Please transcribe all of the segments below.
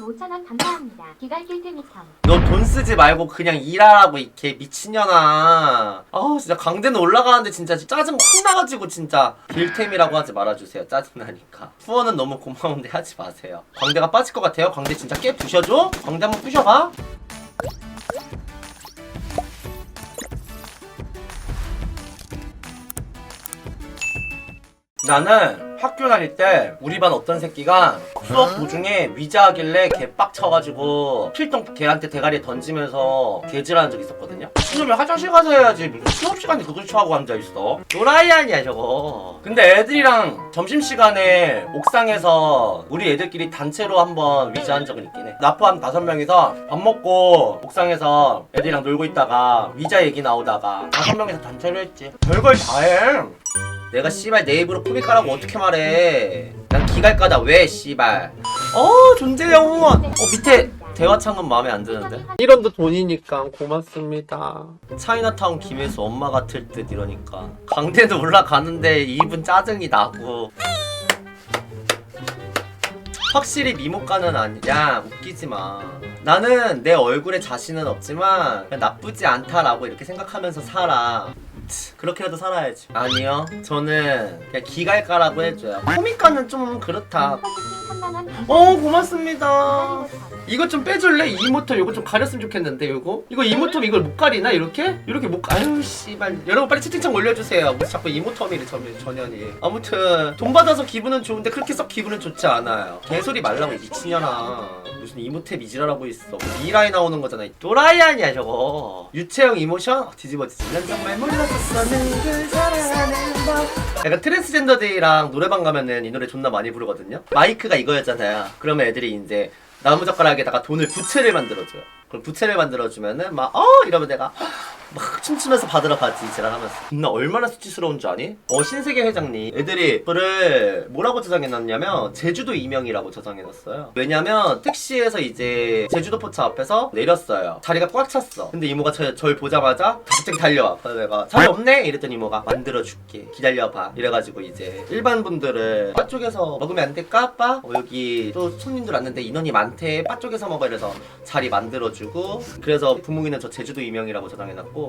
5,000원 감사합니다. 기갈길 테미텀. 너 돈 쓰지 말고 그냥 일하라고 이렇게 미친년아. 아우 진짜 강대는 올라가는데 진짜 짜증 확 나가지고 진짜. 빌템이라고 하지 말아주세요. 짜증나니까. 후원은 너무 고마운데 하지 마세요. 광대가 빠질 것 같아요? 광대 진짜 깨 부셔줘? 광대 한번 부셔봐. 나는 학교 다닐 때 우리 반 어떤 새끼가 수업 도중에 위자하길래 개 빡쳐가지고 필통 걔한테 대가리에 던지면서 개질하는 적 있었거든요 신놈이 화장실 가서 해야지. 무슨 수업 시간에 그걸 쳐하고 앉아 있어? 노라이 아니야 저거. 근데 애들이랑 점심 시간에 옥상에서 우리 애들끼리 단체로 한번 위자한 적은 있긴 해. 나 포함 다섯 명이서 밥 먹고 옥상에서 애들이랑 놀고 있다가 위자 얘기 나오다가 다섯 명이서 단체로 했지 별걸 다 해 내가 씨발 내 입으로 코믹 까라고 어떻게 말해? 난 기갈 까다. 왜 씨발? 어 존재영원 어 밑에 대화창은 마음에 안 드는데? 1원도 돈이니까 고맙습니다. 차이나타운 김혜수 엄마 같을 듯 이러니까. 강대도 올라가는데 입은 짜증이 나고. 확실히 미모가는 아니야 웃기지 마. 나는 내 얼굴에 자신은 없지만 나쁘지 않다라고 이렇게 생각하면서 살아. 치, 그렇게라도 살아야지. 아니요. 저는 그냥 기갈까라고 해줘요. 코믹가는 좀 그렇다. 퍼스팅 3만 원. 어 고맙습니다 이거 좀 빼줄래? 이 이모텀 이거 좀 가렸으면 좋겠는데 이거? 이거 이모텀 이걸 못 가리나 이렇게? 이렇게 못 가... 아유 씨발. 여러분 빨리 채팅창 올려주세요. 뭐 자꾸 이모텀이래 전, 전현이. 아무튼 돈 받아서 기분은 좋은데 그렇게 썩 기분은 좋지 않아요. 개소리 말라고 이 미친년아. 무슨 이모탭 이지랄하고 있어. 뭐 미라에 나오는 거잖아 이 또라이 아니야 저거. 유채형 이모션? 어, 뒤집어 뒤집어 난 정말 몰랐었어 너를 사랑하는 법. 약간 트랜스젠더데이랑 노래방 가면은 이 노래 존나 많이 부르거든요. 마이크가 이거였잖아요. 그러면 애들이 이제 나무젓가락에다가 돈을 부채를 만들어줘요. 그럼 부채를 만들어주면은 막 어 이러면 내가 막 춤추면서 받으러 가지 지랄하면서. 나 얼마나 수치스러운 줄 아니? 어 신세계 회장님. 애들이 그거를 뭐라고 저장해놨냐면 제주도 이명이라고 저장해놨어요. 왜냐면 택시에서 이제 제주도 포차 앞에서 내렸어요. 자리가 꽉 찼어. 근데 이모가 저, 절 보자마자 갑자기 달려와. 그래서 내가 자리 없네? 이랬더니 이모가 만들어줄게. 기다려봐. 이래가지고 이제 일반 분들을 바 쪽에서 먹으면 안 될까 아빠? 어, 여기 또 손님들 왔는데 인원이 많대. 바 쪽에서 먹어. 이래서 자리 만들어주고. 그래서 부모님은 저 제주도 이명이라고 저장해놨고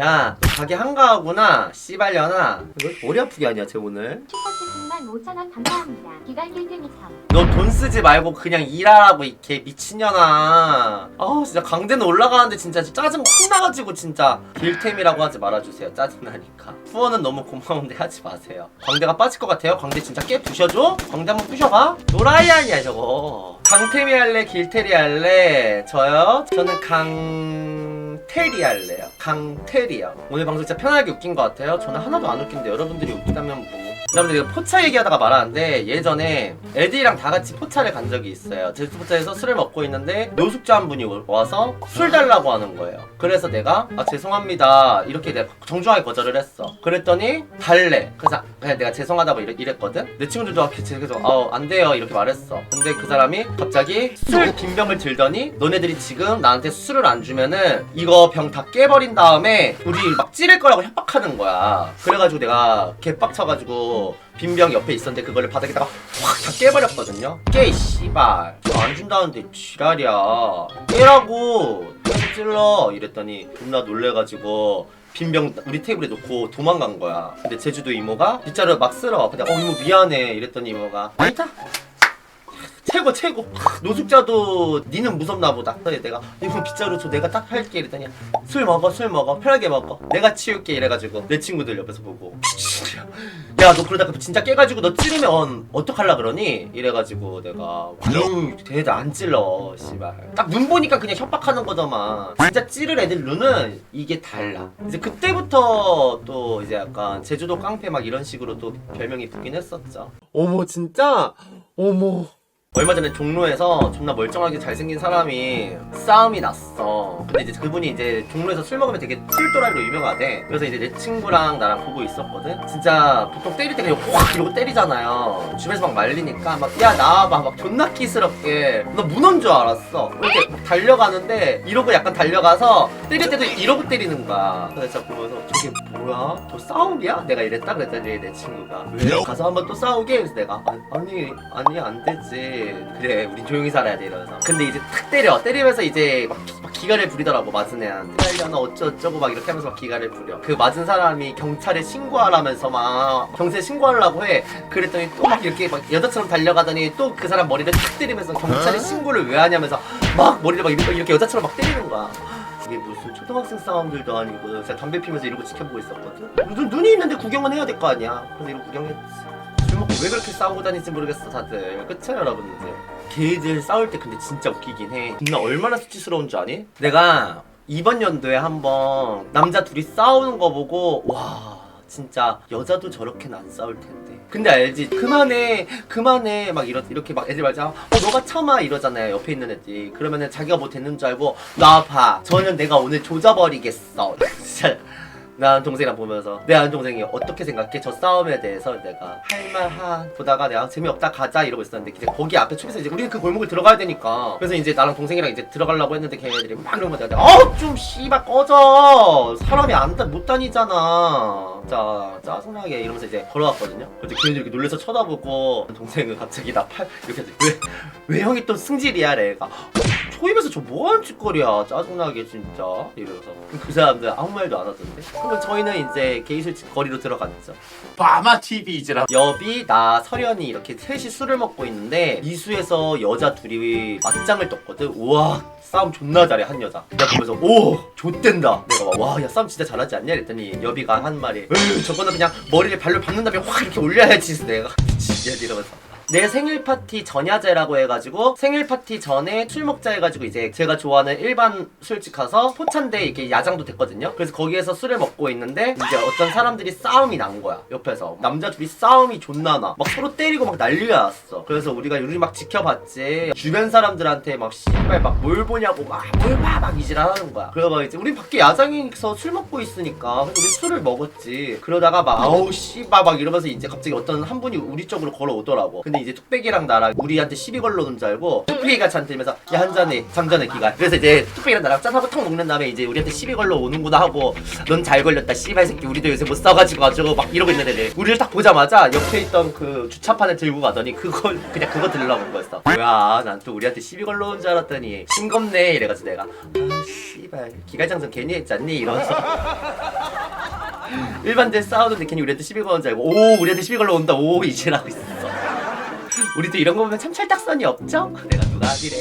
야 가게 한가하구나. 씨발려나 왜 머리 아프게 하냐 쟤 오늘? 슈퍼채팅만 5,000원 감사합니다. 기갈길 테미텀. 너돈 쓰지 말고 그냥 일하라고 이렇게 미친년아. 아 진짜 강대는 올라가는데 진짜 짜증 확 나가지고 진짜. 빌템이라고 하지 말아주세요 짜증 나니까. 후원은 너무 고마운데 하지 마세요. 광대가 빠질 것 같아요? 광대 진짜 깨 부셔줘? 광대 한번 부셔봐. 노라이 아니야 저거. 강태미 할래 길태리 할래? 저요? 저는 강 태리 할래요. 강태리요 오늘 방송 진짜 편하게 웃긴 것 같아요. 저는 하나도 안 웃긴데 여러분들이 웃기다면 뭐 여러분들 이거 포차 얘기하다가 말하는데 예전에 애들이랑 다 같이 포차를 간 적이 있어요. 제주도 포차에서 술을 먹고 있는데 노숙자 한 분이 와서 술 달라고 하는 거예요. 그래서 내가 아 죄송합니다 이렇게 내가 정중하게 거절을 했어. 그랬더니 달래. 그래서 그냥 내가 죄송하다고 이랬, 이랬거든. 내 친구들도 아, 계속 어안 돼요 이렇게 말했어. 근데 그 사람이 갑자기 술 빈병을 들더니 너네들이 지금 나한테 술을 안 주면은 이거 병 다 깨버린 다음에 우리 막 찌를 거라고 협박하는 거야. 그래가지고 내가 개빡쳐가지고 빈병 옆에 있었는데 그거를 바닥에다가 확 다 깨버렸거든요. 깨, 이 씨발. 저안 준다는데 지랄이야. 깨라고. 깨 찔러. 이랬더니 존나 놀래가지고 빈병 우리 테이블에 놓고 도망간 거야. 근데 제주도 이모가 빗자루 막 쓸어. 근데 어 이모 미안해. 이랬더니 이모가 아니다. 최고 최고 노숙자도 니는 무섭나 보다 그래서 내가 이거 빗자루 줘 내가 딱 할게 이랬더니 술 먹어 술 먹어 편하게 먹어 내가 치울게 이래가지고 내 친구들 옆에서 보고 야 너 그러다가 진짜 깨가지고 너 찌르면 어떡할라 그러니? 이래가지고 내가 눈 대대 안 찔러 씨발. 딱 눈 보니까 그냥 협박하는 거더만. 진짜 찌를 애들 눈은 이게 달라. 이제 그때부터 또 이제 약간 제주도 깡패 막 이런 식으로 또 별명이 붙긴 했었죠. 어머 진짜? 어머 얼마 전에 종로에서 존나 멀쩡하게 잘생긴 사람이 싸움이 났어. 근데 이제 그분이 이제 종로에서 술 먹으면 되게 술도라이로 유명하대. 그래서 이제 내 친구랑 나랑 보고 있었거든. 진짜 보통 때릴 때 그냥 확 이러고 때리잖아요. 주변에서 막 말리니까 막 야 나와봐 막 존나 끼스럽게 나 문어인 줄 알았어. 이렇게 막 달려가는데 이러고 약간 달려가서 때릴 때도 이러고 때리는 거야. 그래서 보면서 저게 뭐야? 저 싸움이야? 내가 이랬다 그랬더니 내 친구가 왜? 가서 한번 또 싸우게? 그래서 내가 아, 아니 아니 안 되지 그래 우린 조용히 살아야 돼 이러면서. 근데 이제 탁 때려. 때리면서 이제 막, 기- 막 기가를 부리더라고 맞은 애한테. 때리려나 어쩌고저쩌고 막 이렇게 하면서 막 기가를 부려. 그 맞은 사람이 경찰에 신고하라면서 막 경찰에 신고하려고 해. 그랬더니 또 막 이렇게 막 여자처럼 달려가더니 또 그 사람 머리를 탁 때리면서 경찰에 신고를 왜 하냐면서 막 머리를 막 이렇게, 이렇게 여자처럼 막 때리는 거야. 이게 무슨 초등학생 싸움들도 아니고 제가 담배 피면서 이러고 지켜보고 있었거든? 눈, 눈이 있는데 구경은 해야 될 거 아니야. 그래서 이러고 구경했지 왜 그렇게 싸우고 다니지 모르겠어 다들. 그쵸 여러분들 걔들 싸울 때 근데 진짜 웃기긴 해. 나 얼마나 수치스러운 줄 아니? 내가 이번 연도에 한번 남자 둘이 싸우는 거 보고 와 진짜 여자도 저렇게는 안 싸울 텐데. 근데 알지? 그만해 그만해. 막 이러, 이렇게 막 애들 말자 어 너가 참아. 이러잖아요 옆에 있는 애들이. 그러면은 자기가 뭐 됐는 줄 알고 나봐. 저는 내가 오늘 조져버리겠어. 진짜 나 아는 동생이랑 보면서 내 아는 동생이 어떻게 생각해? 저 싸움에 대해서 내가 할만하 보다가 내가 재미없다 가자 이러고 있었는데 이제 거기 앞에 초에서 이제 우리는 그 골목을 들어가야 되니까. 그래서 이제 나랑 동생이랑 이제 들어가려고 했는데 걔네들이 막 이러면 내가 어좀 씨발 꺼져. 사람이 안다못 다니잖아. 자 짜증나게 이러면서 이제 걸어갔거든요. 근데 걔네들이 이렇게 놀래서 쳐다보고 동생은 갑자기 나 팔 이렇게 왜왜 왜 형이 또 승질이야 내가 초입에서 저 뭐하는 짓거리야. 짜증나게 진짜. 이러면서. 그 사람들 아무 말도 안 하던데. 그러면 저희는 이제 게이술집 거리로 들어갔죠 마마 TV 이제라. 여비 나 설현이 이렇게 셋이 술을 먹고 있는데 이수에서 여자 둘이 맞짱을 떴거든. 우와 싸움 존나 잘해 한 여자. 내가 보면서 오 좆된다. 내가 와야 싸움 진짜 잘하지 않냐? 이랬더니 여비가 한 말이 에이 저거는 그냥 머리를 발로 밟는 다음에 확 이렇게 올려야지 내가. 미치겠 이러면서 내 생일 파티 전야제라고 해가지고 생일 파티 전에 술 먹자 해가지고 이제 제가 좋아하는 일반 술집 가서 포찬대 이렇게 야장도 됐거든요. 그래서 거기에서 술을 먹고 있는데 이제 어떤 사람들이 싸움이 난 거야 옆에서 남자 둘이 싸움이 존나 나. 막 서로 때리고 막 난리가 났어. 그래서 우리가 우리 막 지켜봤지. 주변 사람들한테 막 씨발 막 뭘 보냐고 막 뭘 봐 막 이질하는 거야. 그러다가 이제 우리 밖에 야장에서 술 먹고 있으니까 우리 술을 먹었지. 그러다가 막 아우 씨발 막 이러면서 이제 갑자기 어떤 한 분이 우리 쪽으로 걸어오더라고. 근데 이제 뚝배기랑 나랑 우리한테 시비 걸러는 줄 알고 뚝배기가 저한테 들면서 야 한 잔해 잠전해 기간. 그래서 이제 뚝배기랑 나랑 짠하고 턱 먹는 다음에 이제 우리한테 시비 걸러 오는구나 하고 넌 잘 걸렸다 씨발 새끼 우리도 요새 못 싸가지고 가지고 막 이러고 있는 애들. 우리를 딱 보자마자 옆에 있던 그 주차판을 들고 가더니 그걸 그냥 그거 들으려고 온 거였어. 뭐야 난 또 우리한테 시비 걸러 온 줄 알았더니 싱겁네 이래가지고 내가 아 씨발 기갈장성 괜히 했지 않니 이러면서 일반들 싸우는데 괜히 우리한테 시비 거는 줄 알고 오 우리한테 시비 걸러 온다 오 이제라고 있었어 우리도 이런 거 보면 참 찰떡선이 없죠? 내가 누가 아니래